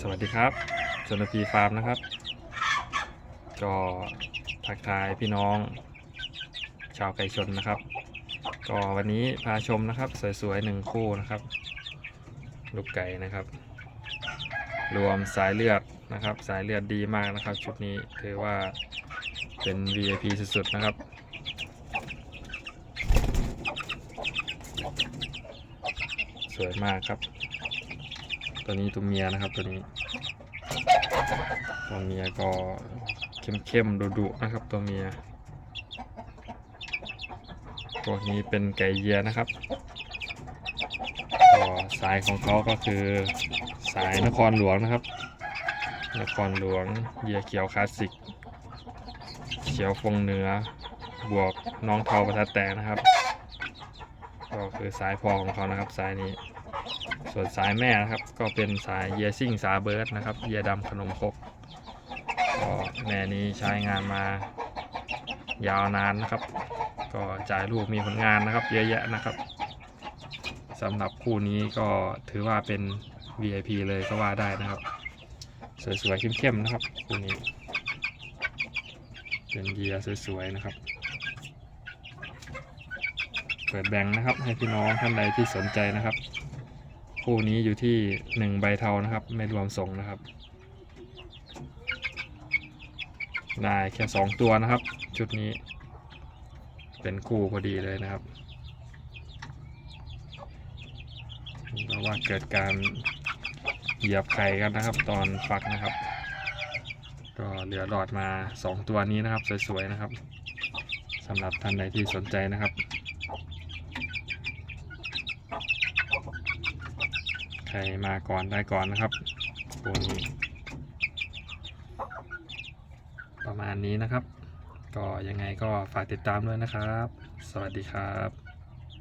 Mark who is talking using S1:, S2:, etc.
S1: สวัสดีครับชนพีฟาร์มนะครับ ก็ทักทายพี่น้อง ชาวไก่ชนนะครับ ก็วันนี้พาชมนะครับ สวยๆหนึ่งคู่นะครับ ลูกไก่นะครับ รวมสายเลือดนะครับ สายเลือดดีมากนะครับ ชุดนี้ถือว่าเป็น VIP สุดๆนะครับสวยมากครับ ตัวนี้ตัวเมียนะครับตัวนี้ ตัวเมียก็เข้มๆดุๆนะครับ ตัวเมียตัวนี้เป็นไก่เยียนะครับก็สายของเขาก็คือสายนครหลวงนะครับ นครหลวงเยียเขียวคลาสสิก เขียวฟงเหนือบวกน้องเทาประทัดแตนะครับ ก็คือสายพอของเขานะครับสายนี้ ส่วนสายแม่นะครับ ก็เป็นสายเยซิ่งสาเบิร์ดนะครับเยดำขนมครกก็แม่นี้ใช้งานมายาวนานนะครับ ก็จ่ายลูกมีผลงานนะครับ เยอะแยะนะครับสำหรับคู่นี้ก็ถือว่าเป็น VIP เลยก็ว่าได้นะครับ สวยๆเข้มๆนะครับคู่นี้เป็นเยียสวยๆนะครับ เปิดแบ่งนะครับ ให้พี่น้องท่านใดที่สนใจนะครับ คู่นี้อยู่ที่หนึ่งใบเทานะครับ ไม่รวมส่งนะครับ ได้แค่สองตัวนะครับ ชุดนี้ เป็นคู่พอดีเลยนะครับเพราะว่าเกิดการเหยียบไข่กันนะครับ ตอนฟักนะครับ ก็เหลือหลอดมาสองตัวนี้นะครับ สวยๆนะครับสำหรับท่านใดที่สนใจนะครับ ใครมาก่อนได้ก่อนนะครับตัวนี้ประมาณนี้นะครับ ก็ยังไงก็ฝากติดตามด้วยนะครับ สวัสดีครับ